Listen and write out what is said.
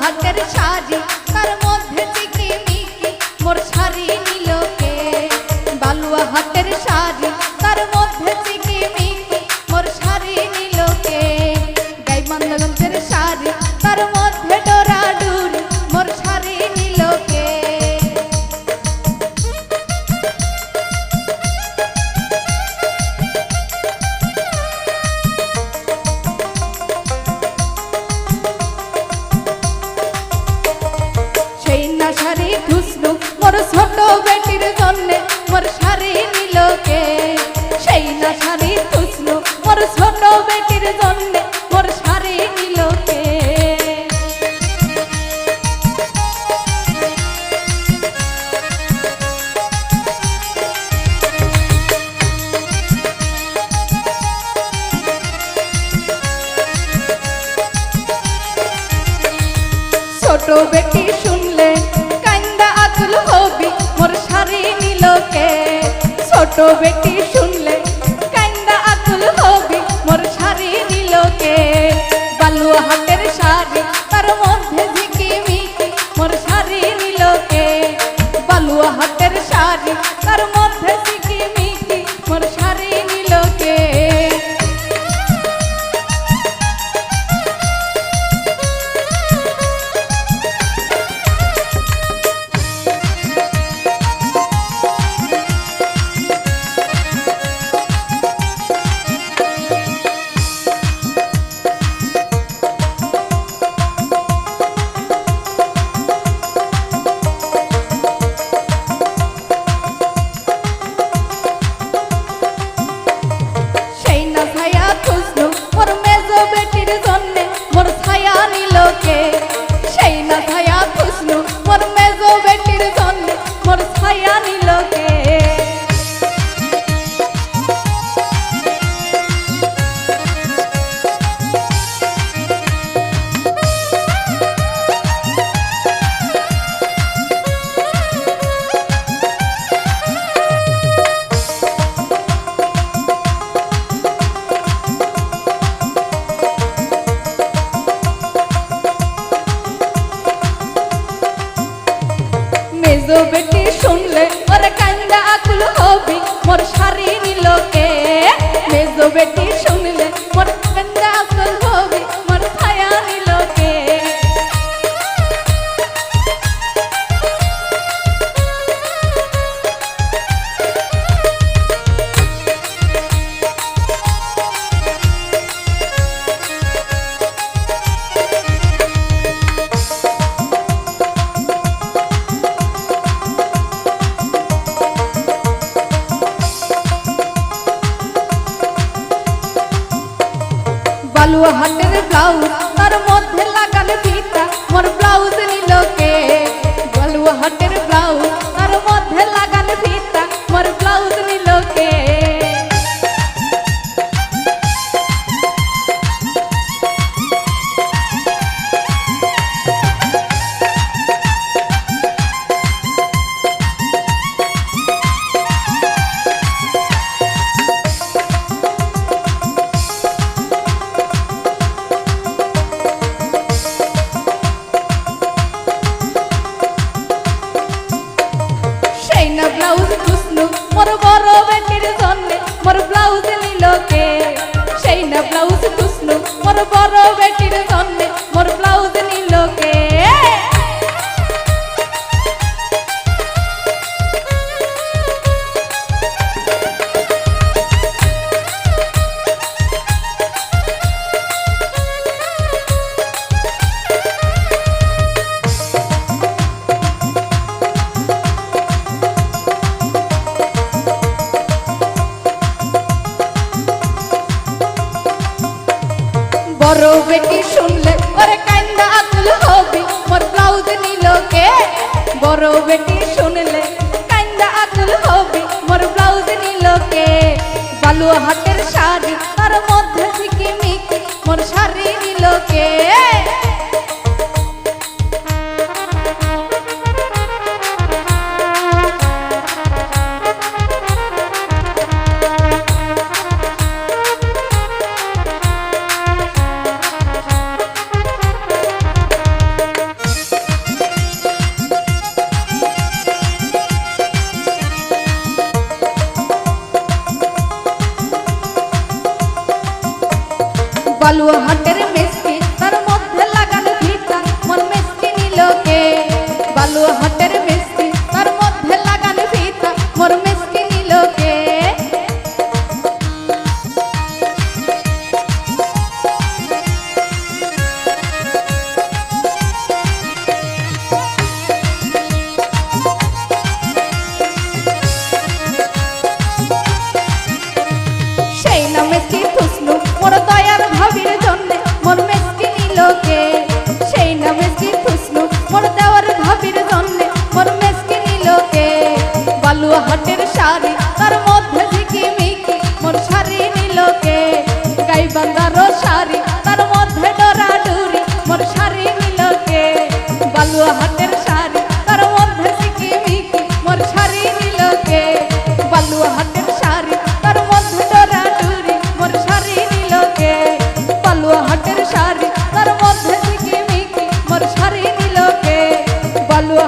বালুয়া সাজি তার মধ্যে বেটি শুনলে? কান্দা আতুল হবি মোর শাড়ি নিলকে ছোট বেটি শুনলে? ছায়া হাটের ব্লাউজ তার মধ্যে না ব্লাউজ খুসনু মোর বড় বেটির জন্যে মোর ব্লাউজ নিল কে সেই না ব্লাউজ খুসনু মোর বড় বেটির জন্যে মোর ব্লাউজ নিল বড় বেটি শুনলে ওরে কান্দা আকুল হবি। মোর ব্লাউজ নিল কে? বড় বেটি শুনলে কান্দা আকুল হবি। মোর ব্লাউজ নিল কে? বালু হাটের শাড়ি, তার মধ্যে ঝিকি মিকি মোর শাড়ি নিল কে? বালুয়া হাটের মেসকি তার মধ্যে লাগানো ভিটা, মন মেসকি নিলকে বালুয়া হাটের মেসকি তার মধ্যে লাগানো ভিটা মোর মেসকি নিলকে সেই না মেসকি হাটের শাড়ি, তার মধ্যে ঝিকিমিকি মোর শাড়ি নিলকে গাই বান্দার শাড়ি, তার মধ্যে ডরা ডুরি মোর শাড়ি নিলকে বালুয়া হাটের শাড়ি, তার মধ্যে ঝিকিমিকি মোর শাড়ি নিলকে বালুয়া হাটের শাড়ি, তার মধ্যে ডরা ডুরি মোর শাড়ি নিলকে বালুয়া হাটের নিলকে বালুয়া